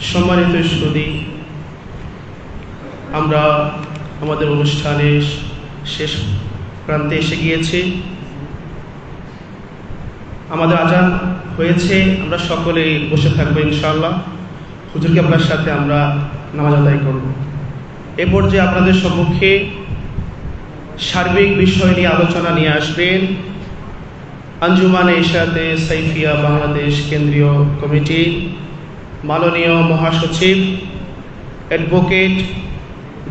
সম্মানিত সুদী আমরা আমাদের অনুষ্ঠানের শেষ প্রান্তে এসে গিয়েছি। আমাদের আজান হয়েছে, আমরা সকলেই বসে থাকব ইনশাআল্লাহ। হুজুরকে আপনার সাথে আমরা নামাজ আদায় করব। এ পর্যায়ে আপনাদের সম্মুখে সার্বিক বিষয় নিয়ে আলোচনা নিয়ে আসবেন আঞ্জুমান এশাতে সাইফিয়া বাংলাদেশ কেন্দ্রীয় কমিটি। মাননীয় মহাসচিব advocate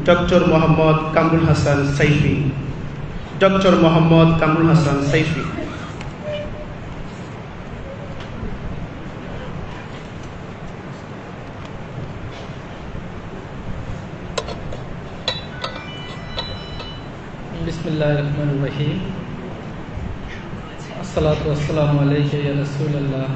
doctor Mohammad Kamrul Hasan Saifi doctor Mohammad Kamrul Hasan Saifi বিসমিল্লাহ রহমান রহিম আসসালাতু আলাইকুম রসুল্লাহ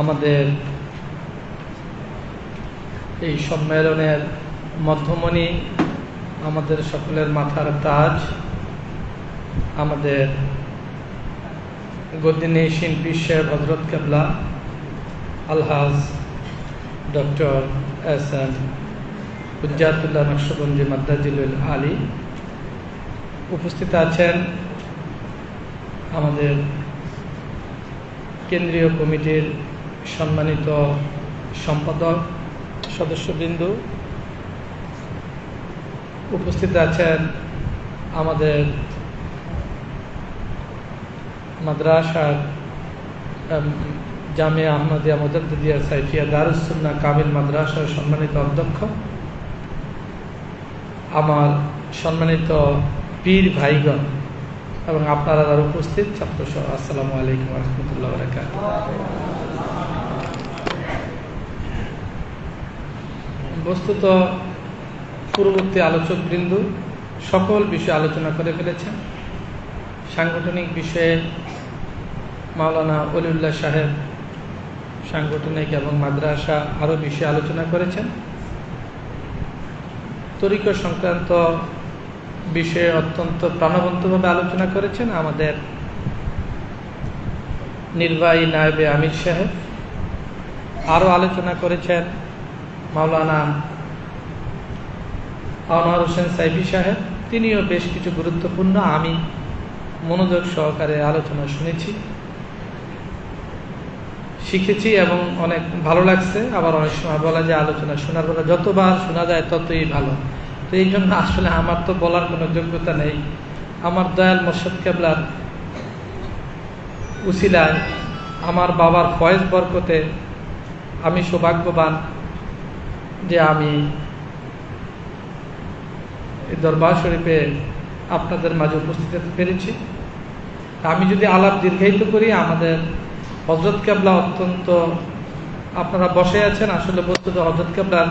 আমাদের এই সম্মেলনের মধ্যমণি আমাদের সকলের মাথার তাজ, আমাদের গদিনী শিল্পী শেখ হজরত কেবলা, আলহাজ doctor S M Hujjatullah Naqshbandi মাদ্দাজিলুল Ali উপস্থিত আছেন আমাদের কেন্দ্রীয় কমিটির সম্মানিত সম্পাদক, সদস্যবৃন্দ, উপস্থিত আছেন আমাদের মাদ্রাসার জামিয়া আহমদিয়া মদদিয়া সাইফিয়া দারুসুন্না কামিল মাদ্রাসার সম্মানিত অধ্যক্ষ, আমার সম্মানিত পীর ভাইগণ এবং আপনারা যারা উপস্থিত ছাত্রসহ আসসালামু আলাইকুম রহমতুল্লাহ বরাকাত বস্তুত পূর্ববর্তী আলোচক বৃন্দু সকল বিষয়ে আলোচনা করে ফেলেছেন। সাংগঠনিক বিষয়ে মাওলানা অলিউল্লাহ সাহেব সাংগঠনিক এবং মাদ্রাসা আরও বিষয়ে আলোচনা করেছেন। তরিক সংক্রান্ত বিষয়ে অত্যন্ত প্রাণবন্তভাবে আলোচনা করেছেন আমাদের নির্বাহী নায়বে আমির সাহেব। আরও আলোচনা করেছেন মাওলানা আনোয়ার হোসেন সাইফি সাহেব, তিনিও বেশ কিছু গুরুত্বপূর্ণ, আমি মনোযোগ সহকারে আলোচনা শুনেছি, শিখেছি এবং অনেক ভালো লাগছে। আবার অনেক সময় বলা যায় আলোচনা শোনার পরে যতবার শোনা যায় ততই ভালো। তো এই জন্য আসলে আমার তো বলার কোনো যোগ্যতা নেই। আমার দয়াল মোর্শদ কেবলার উসিলায় আমার বাবার ফয়েজ বরকতে আমি সৌভাগ্যবান যে আমি দরবার শরীফে আপনাদের মাঝে উপস্থিত হতে পেরেছি। আমি যদি আলাপ দীর্ঘায়িত করি, আমাদের হজরত কেবলা অত্যন্ত আপনারা বসে আছেন, আসলে বস্তুত হজরত কেবলার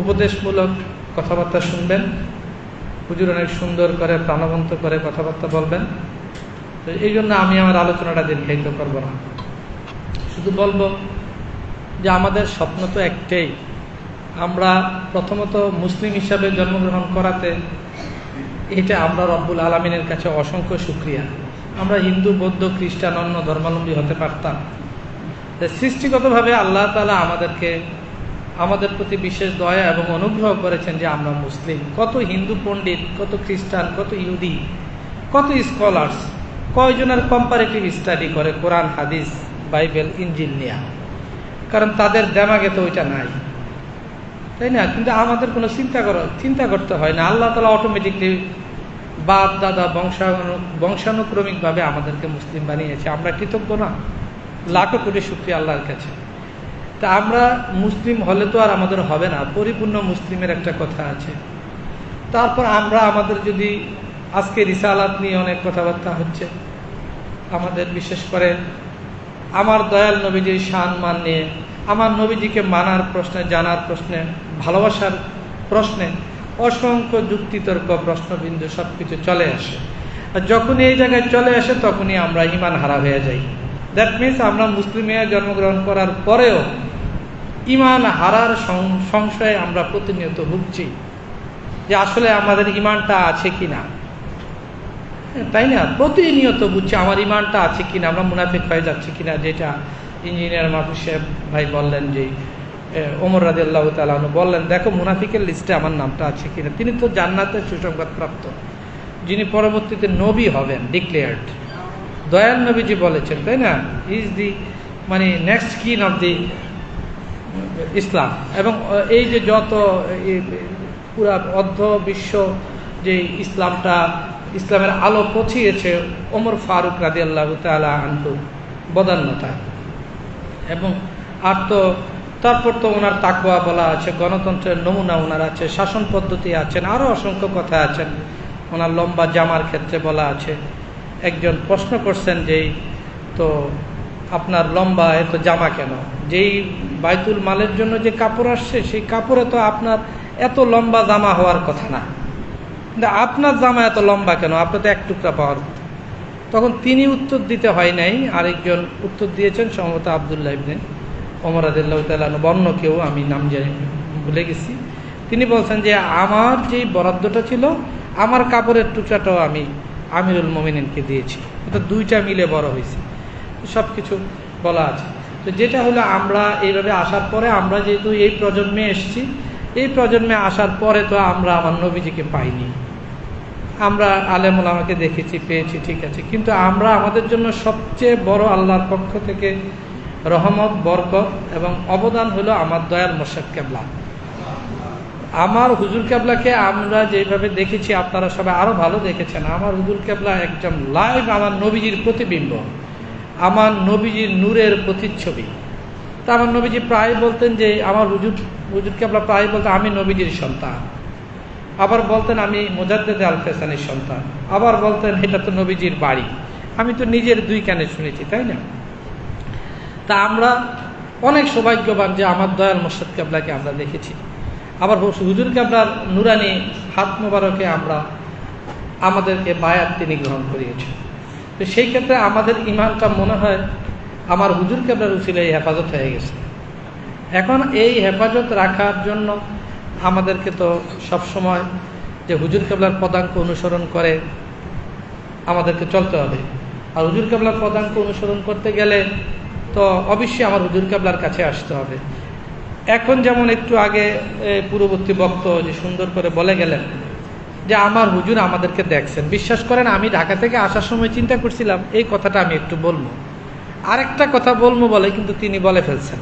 উপদেশমূলক কথাবার্তা শুনবেন। হুজুর অনেক সুন্দর করে, প্রাণবন্ত করে কথাবার্তা বলবেন। তো এই জন্য আমি আমার আলোচনাটা দীর্ঘায়িত করব না। শুধু বলব যে আমাদের স্বপ্ন তো একটাই আমরা প্রথমত মুসলিম হিসাবে জন্মগ্রহণ করাতে এটা আমরা রব্বুল আলমিনের কাছে অসংখ্য সুক্রিয়া আমরা হিন্দু, বৌদ্ধ, খ্রিস্টান, অন্য ধর্মাবলম্বী হতে পারতাম। সৃষ্টিগতভাবে আল্লাহ তালা আমাদেরকে আমাদের প্রতি বিশেষ দয়া এবং অনুগ্রহ করেছেন যে আমরা মুসলিম। কত হিন্দু পণ্ডিত, কত খ্রিস্টান, কত ইহুদি, কত স্কলার্স, কয়জনের কম্পারেটিভ স্টাডি করে কোরআন, হাদিস, বাইবেল, ইঞ্জিল নিয়া। কারণ তাদের দেমাগে তো ওইটা নাই। তাই না? কিন্তু আমাদের কোনো চিন্তা করা চিন্তা করতে হয় না। আল্লাহ তালা অটোমেটিকলি বাপ, দাদা, বংশানু বংশানুক্রমিকভাবে আমাদেরকে মুসলিম বানিয়েছে। আমরা কৃতজ্ঞ না। লাখো কোটি শুক্রিয়া আল্লাহর কাছে। তা আমরা মুসলিম হলে তো আর আমাদের হবে না। পরিপূর্ণ মুসলিমের একটা কথা আছে। তারপর আমরা আমাদের যদি আজকে রিসালাত নিয়ে অনেক কথাবার্তা হচ্ছে, আমাদের বিশেষ করে আমার দয়াল নবীজির শান মান নিয়ে, আমার নবীজিকে মানার প্রশ্নে, জানার প্রশ্নে ভালোবাসার প্রশ্নে অসংখ্য যুক্তিতর্ক প্রশ্নবিন্দু সব কিছু চলে আসে। আর যখনই এই জায়গায় চলে আসে তখনই আমরা ইমান হারা হয়ে যাই। দ্যাট মিনস আমরা মুসলিমে জন্মগ্রহণ করার পরেও ইমান হারার সংশয়ে আমরা প্রতিনিয়ত ভুগছি যে আসলে আমাদের ইমানটা আছে কি না হ্যাঁ, তাই না? প্রতিনিয়ত বুঝছি আমার ইমানটা আছে কিনা আমরা মুনাফিক হয়ে যাচ্ছি কিনা যেটা ইঞ্জিনিয়ার মাহফুজ সাহেব ভাই বললেন যে ওমর রাজি আল্লাহ তালু বললেন, দেখো, মুনাফিকের লিস্টে আমার নামটা আছে কিনা? তিনি তো জান্নাতের সুসংবাদ প্রাপ্ত যিনি পরবর্তীতে নবী হবেন ডিক্লেয়ার্ড দয়াল নবীজি বলেছেন, তাই না? ইজ দি মানে নেক্সট কিন অফ দি ইসলাম এবং এই যে যত পুরা অর্ধ বিশ্ব যে ইসলামটা, ইসলামের আলো পৌঁছিয়েছে ওমর ফারুক রাজি আল্লাহ তালা আনহু এবং আর তো তারপর তো ওনার তাকওয়া বলা আছে, গণতন্ত্রের নমুনা ওনার আছে, শাসন পদ্ধতি আছেন আরও অসংখ্য কথা আছেন। ওনার লম্বা জামার ক্ষেত্রে বলা আছে। একজন প্রশ্ন করছেন যেই তো আপনার লম্বা এত জামা কেন? যেই বাইতুল মালের জন্য যে কাপড় আসছে, সেই কাপড়ে তো আপনার এত লম্বা জামা হওয়ার কথা না। কিন্তু আপনার জামা এত লম্বা কেন? আপনার তো এক টুকরা পাওয়ার। তখন তিনি উত্তর দিতে হয় নাই। আরেকজন উত্তর দিয়েছেন, সম্ভবত আবদুল্লাহ ইবনে ওমর আদিল্লাহ তালন কেউ আমি নাম জানি ভুলে গেছি। তিনি বলছেন যে, আমার যেই বরাদ্দটা ছিল, আমার কাপড়ের টুকরাটাও আমি আমিরুল মোমিনকে দিয়েছি। এটা দুইটা মিলে বড় হয়েছে। সব কিছু বলা আছে। তো যেটা হলো, আমরা এইভাবে আসার পরে, আমরা যেহেতু এই প্রজন্মে এসেছি, এই প্রজন্মে আসার পরে তো আমরা আমার নবীজিকে পাইনি। আমরা আলেমুল আমাকে দেখেছি, পেয়েছি, ঠিক আছে। কিন্তু আমরা আমাদের জন্য সবচেয়ে বড় আল্লাহর পক্ষ থেকে রহমত, বরকত এবং অবদান হলো আমার দয়াল মোর্শেদ কেবলা। আমার হুজুর কেবলাকে আমরা যেভাবে দেখেছি, আপনারা সবাই আরও ভালো দেখেছেন। আমার হুজুর কেবলা একদম লাইভ আমার নবীজির প্রতিবিম্ব, আমার নবীজির নূরের প্রতিচ্ছবি। তা আমার নবীজি প্রায় বলতেন যে, আমার হুজুর হুজুর কেবলা প্রায় বলতেন, আমি নবীজির সন্তান। আবার বলতেন, আমি মোজাদ্দেদ আল ফেসানির সন্তান। আবার বলতেন, এটা তো নবীজির বাড়ি। আমি তো নিজের দুই কানে শুনেছি, তাই না? তা আমরা অনেক সৌভাগ্যবান যে আমার দয়াল মোর্শেদ কেবলাকে আমরা দেখেছি। আবার হুজুর কেবলার নুরানি হাত মোবারকে আমরা আমাদেরকে বায়াত তিনি গ্রহণ করিয়েছেন। তো সেই ক্ষেত্রে আমাদের ইমানটা মনে হয় আমার হুজুর কেবলার উচিলে এই হেফাজত হয়ে গেছে। এখন এই হেফাজত রাখার জন্য আমাদেরকে তো সব সময় যে হুজুর কেবলার পদাঙ্ক অনুসরণ করে আমাদেরকে চলতে হবে। আর হুজুর কাবলার পদাঙ্ক অনুসরণ করতে গেলে তো অবশ্যই আমার হুজুর কাবলার কাছে আসতে হবে। এখন যেমন একটু আগে পূর্ববর্তী বক্ত যে সুন্দর করে বলে গেলেন যে আমার হুজুর আমাদেরকে দেখছেন। বিশ্বাস করেন, আমি ঢাকা থেকে আসার সময় চিন্তা করছিলাম, এই কথাটা আমি একটু বলব। আরেকটা কথা বলব বলে কিন্তু তিনি বলে ফেলছেন।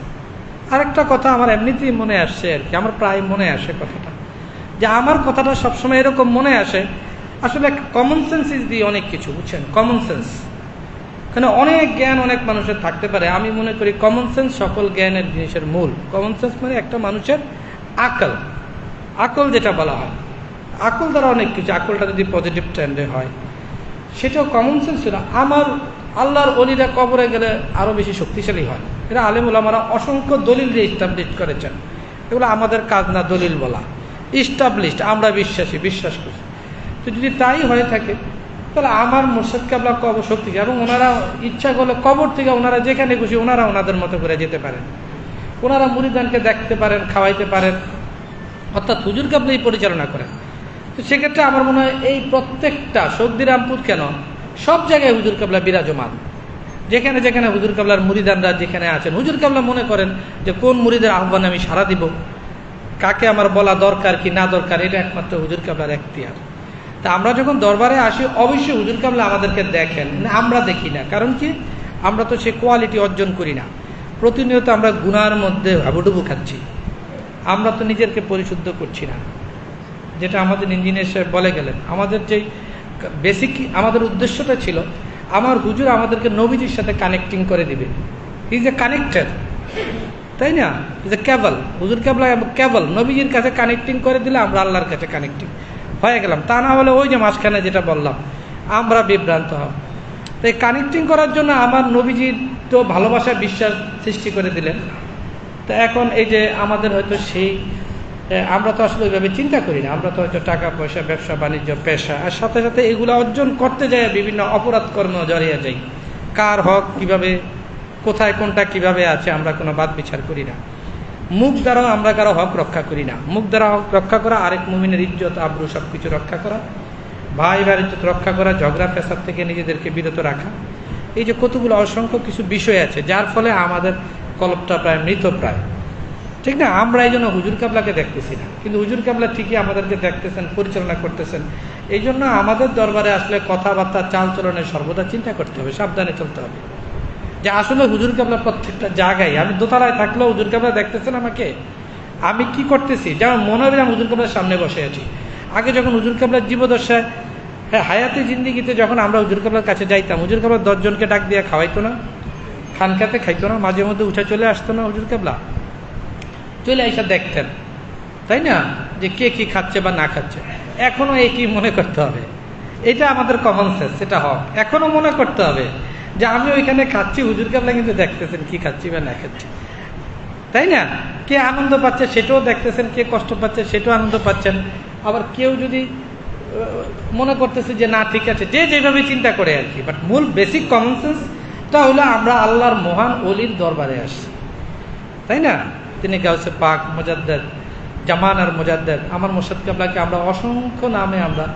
আরেকটা কথা আমার এমনিতেই মনে আসছে আর কি, আমার প্রায় মনে আসে কথাটা। যে আমার কথাটা সবসময় এরকম মনে আসে, আসলে কমন সেন্স ইজ দিয়ে অনেক কিছু, বুঝছেন? কমন সেন্স কারণ অনেক জ্ঞান অনেক মানুষের থাকতে পারে। আমি মনে করি কমন সেন্স সকল জ্ঞানের জিনিসের মূল। কমন সেন্স মানে একটা মানুষের আকল। আকল যেটা বলা হয়। আকল দ্বারা অনেক কিছু। আকলটা যদি পজিটিভ ট্রেন্ডে হয়, সেটাও কমন সেন্স ছিল। আমার আল্লাহর অলিরা কবরে গেলে আরও বেশি শক্তিশালী হয়। এরা আলেমুল আমরা অসংখ্য দলিল দিয়ে ইস্টাবলিশ করেছেন। এগুলো আমাদের কাজ না দলিল বলা। ইস্টাবলিশড আমরা বিশ্বাসী, বিশ্বাস করি। তো যদি তাই হয়ে থাকে তাহলে আমার মোর্শেদ কাবলা কবর শক্তি এবং ওনারা ইচ্ছা করলে কবর থেকে ওনারা যেখানে খুশি ওনারা ওনাদের মতো করে যেতে পারেন। ওনারা মুড়িদানকে দেখতে পারেন, খাওয়াইতে পারেন। অর্থাৎ হুজুর কাবলাই পরিচালনা করেন। তো সেক্ষেত্রে আমার মনে হয় এই প্রত্যেকটা সর্দিরামপুর কেন? সব জায়গায় হুজুর কাবলা বিরাজমান। যেখানে যেখানে হুজুর কাবলার মুরিদানরা যেখানে আছেন। হুজুর কাবলা মনে করেন যে কোন মুরিদের আহ্বানে আমি সাড়া দিব? কাকে আমার বলা দরকার কি না দরকার? এটা একমাত্র হুজুর কাবলার এখতিয়ার। তা আমরা যখন দরবারে আসি, অবশ্যই হুজুর কামলা আমাদেরকে দেখেন। আমরা দেখি না। কারণ কি? আমরা তো সে কোয়ালিটি অর্জন করি না। প্রতিনিয়ত আমরা গুনার মধ্যে হাবুডুবু খাচ্ছি। আমরা তো নিজেকে পরিশুদ্ধ করছি না। যেটা আমাদের ইঞ্জিনিয়ার সাহেব বলে গেলেন, আমাদের যেই বেসিক আমাদের উদ্দেশ্যটা ছিল, আমার হুজুর আমাদেরকে নবীজির সাথে কানেক্টিং করে দিবে। ইজ এ কানেক্টেড তাই না? ইজ এ ক্যাবল হুজুর ক্যাবলা ক্যাবল নবীজির কাছে কানেক্টিং করে দিলে আমরা আল্লাহর কাছে কানেক্টিং হয়ে গেলাম। তা না হলে ওই যে মাঝখানে যেটা বললাম, আমরা বিভ্রান্ত হব। তাই কানেক্টিং করার জন্য আমার নবীজির তো ভালোবাসা, বিশ্বাস সৃষ্টি করে দিলেন। তো এখন এই যে আমাদের হয়তো সেই আমরা তো আসলে ওইভাবে চিন্তা করি না। আমরা তো হয়তো টাকা, পয়সা, ব্যবসা, বাণিজ্য, পেশা, আর সাথে সাথে এগুলো অর্জন করতে যায় বিভিন্ন অপরাধ কর্ম জড়িয়ে যাই। কার হক কীভাবে, কোথায় কোনটা কীভাবে আছে, আমরা কোনো বাদ বিচার করি না। মুখ দ্বারাও আমরা কারও হক রক্ষা করি না। মুখ দ্বারা হক রক্ষা করা, আরেক মুমিনের ইজ্জত, আব্রু সব কিছু রক্ষা করা ভাই ভাইয়ের ইজ্জত রক্ষা করা, ঝগড়া ফেসাদ থেকে নিজেদেরকে বিরত রাখা। এই যে কতগুলো অসংখ্য কিছু বিষয় আছে, যার ফলে আমাদের কলপটা প্রায় মৃত প্রায়। ঠিক না? আমরা এই জন্য হুজুর কাবলাকে দেখতেছি না। কিন্তু হুজুর কাবলা ঠিকই আমাদেরকে দেখতেছেন, পরিচালনা করতেছেন। এই জন্য আমাদের দরবারে আসলে কথাবার্তা চাল চলনে সর্বদা চিন্তা করতে হবে, সাবধানে চলতে হবে। যে আসলে হুজুর কাবলা প্রত্যেকটা জায়গায়, আমি দোতলায় থাকলেও হুজুর কাবলা দেখতেছেন আমাকে? আমি কি করতেছি? যেমন মনে হবে আমি হুজুর কাবলার সামনে বসে আছি। আগে যখন হুজুর কাবলার জীবদশায় হ্যাঁ হায়াতে জিন্দিগিতে যখন আমরা হুজুর কাবলার কাছে যাইতাম, হুজুর কাবলা দশজনকে ডাক দিয়ে খাওয়াইতো না খানকাতে খাইতো না, মাঝে মধ্যে উঠে চলে আসতো না হুজুর কাবলা। চলে এসে দেখতেন, তাই না? যে কে কি খাচ্ছে বা না খাচ্ছে। এখনও একই মনে করতে হবে। এটা আমাদের কমন সেন্স সেটা হক। এখনও মনে করতে হবে। যে আমি ওইখানে খাচ্ছি, হুজুর কাবলা কিন্তু দেখতেছেন কি খাচ্ছি বা না খাচ্ছি। তাই না? কে আনন্দ পাচ্ছে সেটাও দেখতেছেন, কে কষ্ট পাচ্ছে সেটাও আনন্দ পাচ্ছেন। আবার কেউ যদি মনে করতেছে যে না, ঠিক আছে, যে যেভাবে চিন্তা করে আর কি। বাট মূল বেসিক কমন সেন্সটা হলো আমরা আল্লাহর মহান অলির দরবারে আসছি। তাই না? তিনি গাউসে পাক মোজাদ্দার জামান আর মোজাদ্দেদ। আমার মোর্শেদ কাবলাকে আমরা অসংখ্য নামে আমরা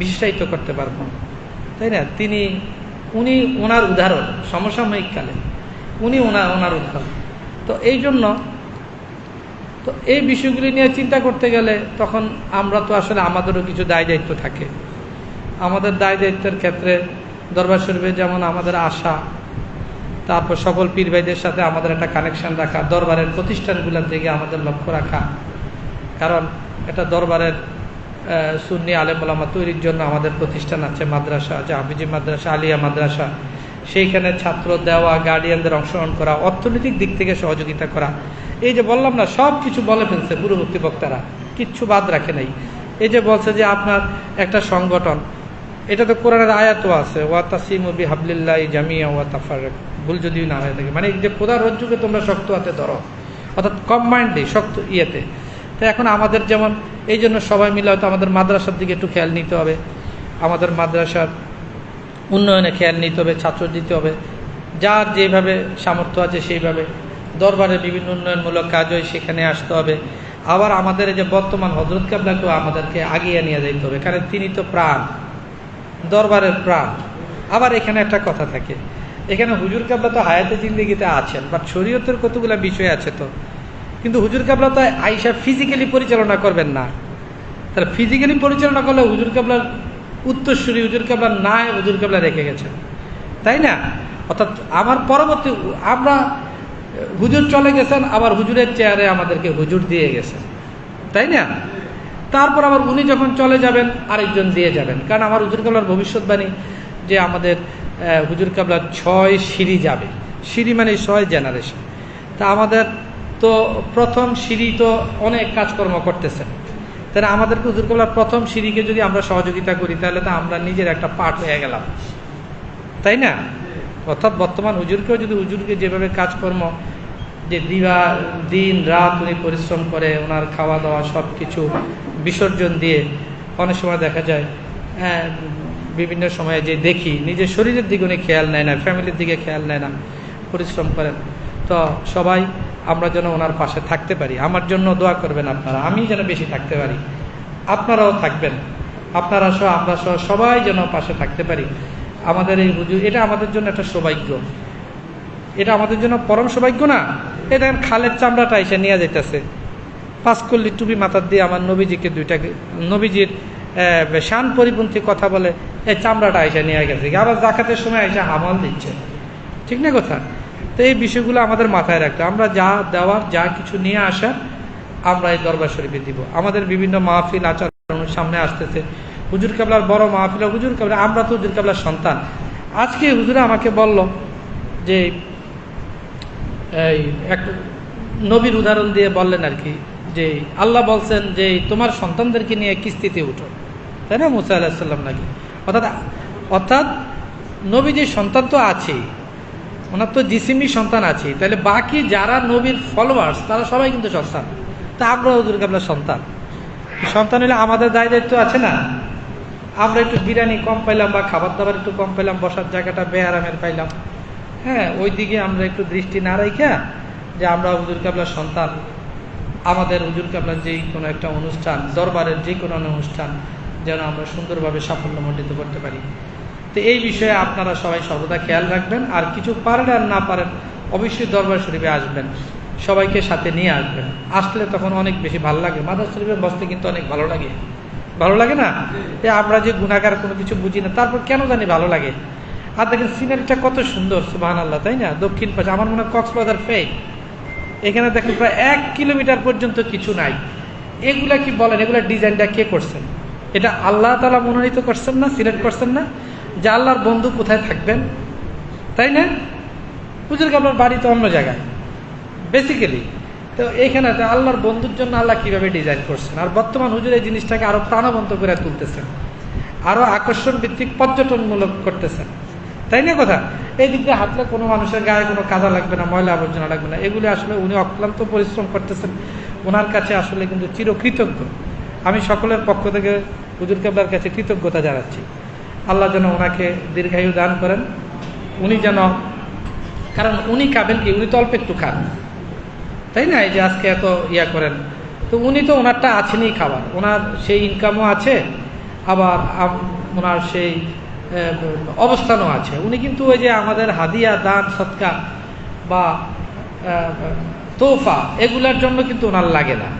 বিশেষায়িত করতে পারব তাই না? তিনি উনি ওনার উদাহরণ, সমসাময়িক কালে। উনি ওনার ওনার উদাহরণ। তো এই জন্য, তো এই বিষয়গুলি নিয়ে চিন্তা করতে গেলে তখন আমরা তো আসলে আমাদেরও কিছু দায় দায়িত্ব থাকে। আমাদের দায় দায়িত্বের ক্ষেত্রে দরবার শরীফে যেমন আমাদের আশা, তারপর সকল পীর ভাইদের সাথে আমাদের একটা কানেকশন রাখা, দরবারের প্রতিষ্ঠানগুলোর দিকে আমাদের লক্ষ্য রাখা। কারণ এটা দরবারের সুন্নি আলেমুলামা তৈরির জন্য আমাদের প্রতিষ্ঠান আছে মাদ্রাসা জাহাবিজি মাদ্রাসা, আলিয়া মাদ্রাসা। সেইখানে ছাত্র দেওয়া গার্ডিয়ানদের অংশগ্রহণ করা, অর্থনৈতিক দিক থেকে সহযোগিতা করা। এই যে বললাম না, সব কিছু বলে ফেলছে পূর্ববর্তী বক্তারা, কিচ্ছু বাদ রাখে নাই। এই যে বলছে যে আপনার একটা সংগঠন, এটা তো কোরআনের আয়াতও আছে, ওয়া তাসিমুবি হাবলিল্লাহ জামিয়া ওয়া তাফার ভুল যদিও না হয়ে থাকে মানে যে খোদার রজ্জুকে তোমরা শক্ত হাতে ধরো, অর্থাৎ কম কম্বাইন্ডলি শক্ত ইয়েতে। তো এখন আমাদের যেমন, এই জন্য সবাই মিলে হয়তো আমাদের মাদ্রাসার দিকে একটু খেয়াল নিতে হবে। আমাদের মাদ্রাসার উন্নয়নে খেয়াল নিতে হবে, ছাত্র দিতে হবে। যার যেভাবে সামর্থ্য আছে সেইভাবে দরবারে বিভিন্ন উন্নয়নমূলক কাজ হয় সেখানে আসতে হবে। আবার আমাদের এই যে বর্তমান হজরত কাবলাকেও আমাদেরকে আগিয়ে নিয়ে যেতে হবে, কারণ তিনি তো প্রাণ, দরবারের প্রাণ। আবার এখানে একটা কথা থাকে, এখানে হুজুর কাবলা তো হায়াতে জিন্দিগিতে আছেন বাট শরীয়তের কতগুলো বিষয় আছে তো? কিন্তু হুজুর কাবলা তো আইসা ফিজিক্যালি পরিচালনা করবেন না। তাহলে ফিজিক্যালি পরিচালনা করলে হুজুর কাবলার উত্তরসূরি হুজুর কাবলা না হুজুর কাবলা রেখে গেছেন। তাই না? অর্থাৎ আমার পরবর্তী আমরা হুজুর চলে গেছেন, আবার হুজুরের চেয়ারে আমাদেরকে হুজুর দিয়ে গেছেন। তাই না? তারপর আবার উনি যখন চলে যাবেন, আরেকজন দিয়ে যাবেন। কারণ আমার হুজুর কাবলার ভবিষ্যৎবাণী যে আমাদের হুজুর কাবলার ছয় সিঁড়ি যাবে। সিঁড়ি মানে ছয় জেনারেশন তা আমাদের তো প্রথম সিঁড়ি তো অনেক কাজকর্ম করতেছেন তাহলে আমাদেরকে হুজুর কাবলার প্রথম সিঁড়িকে যদি আমরা সহযোগিতা করি তাহলে তো আমরা নিজের একটা পার্ট হয়ে গেলাম। তাই না? অর্থাৎ বর্তমান হুজুরকেও যদি হুজুরকে যেভাবে কাজকর্ম যে দিবা দিন রাত উনি পরিশ্রম করে ওনার খাওয়া দাওয়া সব কিছু বিসর্জন দিয়ে অনেক সময় দেখা যায় হ্যাঁ, বিভিন্ন সময়ে যে দেখি নিজের শরীরের দিকে উনি খেয়াল নেয় না ফ্যামিলির দিকে খেয়াল নেয় না পরিশ্রম করেন। তো সবাই আমরা যেন ওনার পাশে থাকতে পারি। আমার জন্য দোয়া করবেন আপনারা। আমি যেন বেশি থাকতে পারি। আপনারাও থাকবেন। আপনারা সহ, আমরা সহ সবাই যেন পাশে থাকতে পারি। আমাদের এই হুজুর, এটা আমাদের জন্য একটা সৌভাগ্য। এটা আমাদের জন্য পরম সৌভাগ্য না? এটা খালের চামড়াটা এসে নিয়ে যাইতেছে। পাঁচকল্লি টুপি মাথার দিয়ে আমার নবীজিকে দুইটাকে নবীজির শান পরিপন্থী কথা বলে এই চামড়াটা এসে নিয়ে গেছে। আবার জাকাতের সময় এসে হামাল দিচ্ছে। ঠিক না কথা? তো এই বিষয়গুলো আমাদের মাথায় রাখতে আমরা যা দেওয়ার, যা কিছু নিয়ে আসার, আমরা এই দরবার শরীফে দিব। আমাদের বিভিন্ন মাহফিল আচার সামনে আসতেছে। হুজুর কাবলার বড় মাহফিল, হুজুর কাবলা, আমরা তো হুজুর কাবলার সন্তান। আজকে হুজুরা আমাকে বলল যে, এই এক নবীর উদাহরণ দিয়ে বললেন আর কি, যে আল্লাহ বলছেন যে, তোমার সন্তানদেরকে নিয়ে কিস্তিতে উঠো। তাই না? মুসা আলাহিসাল্লাম নাকি? অর্থাৎ অর্থাৎ নবীজির সন্তান তো আছেই। ওনার তো জিসিমি সন্তান আছে। তাহলে বাকি যারা নবীর ফলোয়ার্স তারা সবাই কিন্তু সন্তান। তা আমরা হুজুর কাবলার সন্তান। সন্তান হলে আমাদের দায় দায়িত্ব আছে না? আমরা একটু বিরিয়ানি কম পাইলাম বা খাবার দাবার একটু কম পাইলাম, বসার জায়গাটা বেআরামের পাইলাম। হ্যাঁ ওই দিকে আমরা একটু দৃষ্টি না রাখা যে আমরা হুজুর কাবলার সন্তান। আমাদের হুজুর কাবলার যেই কোনো একটা অনুষ্ঠান, দরবারের যে কোনো অনুষ্ঠান, যেন আমরা সুন্দরভাবে সাফল্য সাফল্যমণ্ডিত করতে পারি। তো এই বিষয়ে আপনারা সবাই সর্বদা খেয়াল রাখবেন। আর কিছু পারেন আর না পারেন, অবশ্যই দরবার শরীফে আসবেন। সবাইকে সাথে নিয়ে আসবেন। আসলে তখন অনেক বেশি ভালো লাগে। মাদার শরীফে বসতে কিন্তু অনেক ভালো লাগে। ভালো লাগে না? যে আমরা যে গুণাগার কোনো কিছু বুঝি না, তারপর কেন জানি ভালো লাগে? আর দেখেন সিনারিটা কত সুন্দর সুবাহ আল্লাহ তাই না? দক্ষিণ পাশে। আমার মনে হয় কক্সবাজার ফেক এখানে দেখেন প্রায় এক কিলোমিটার পর্যন্ত কিছু নাই। এগুলা কি বলেন? এগুলা ডিজাইনটা কে করছেন? এটা আল্লাহ তালা মনোনীত করছেন না, সিলেক্ট করছেন না? যে আল্লাহর বন্ধু কোথায় থাকবেন? তাই না? হুজুর আপনার বাড়ি তো অন্য জায়গায়। বেসিক্যালি তো এইখানে আল্লাহর বন্ধুর জন্য আল্লাহ কীভাবে ডিজাইন করছেন? আর বর্তমান হুজুর এই জিনিসটাকে আরও প্রাণবন্ত করে তুলতেছেন। আরও আকর্ষণ ভিত্তিক পর্যটনমূলক করতেছেন। তাই না কথা? এই দিক দিয়ে হাঁটলে কোনো মানুষের গায়ে কোনো কাদা লাগবে না, ময়লা আবর্জনা লাগবে না। এগুলি আসলে উনি অক্লান্ত পরিশ্রম করতেছেন। ওনার কাছে আসলে কিন্তু চিরকৃতজ্ঞ। আমি সকলের পক্ষ থেকে হুজুর কেবলার কাছে কৃতজ্ঞতা জানাচ্ছি। আল্লাহ যেন ওনাকে দীর্ঘায়ু দান করেন। উনি যেন, কারণ উনি খাবেন কি? উনি তো অল্প একটু খান। তাই না? এই যে আজকে এত ইয়া করেন। তো উনি তো ওনারটা আছেনই খাবার। ওনার সেই ইনকামও আছে, আবার ওনার সেই অবস্থানও আছে। উনি কিন্তু ওই যে আমাদের হাদিয়া, দান, সৎকা বা তোফা এগুলার জন্য কিন্তু ওনার লাগে না।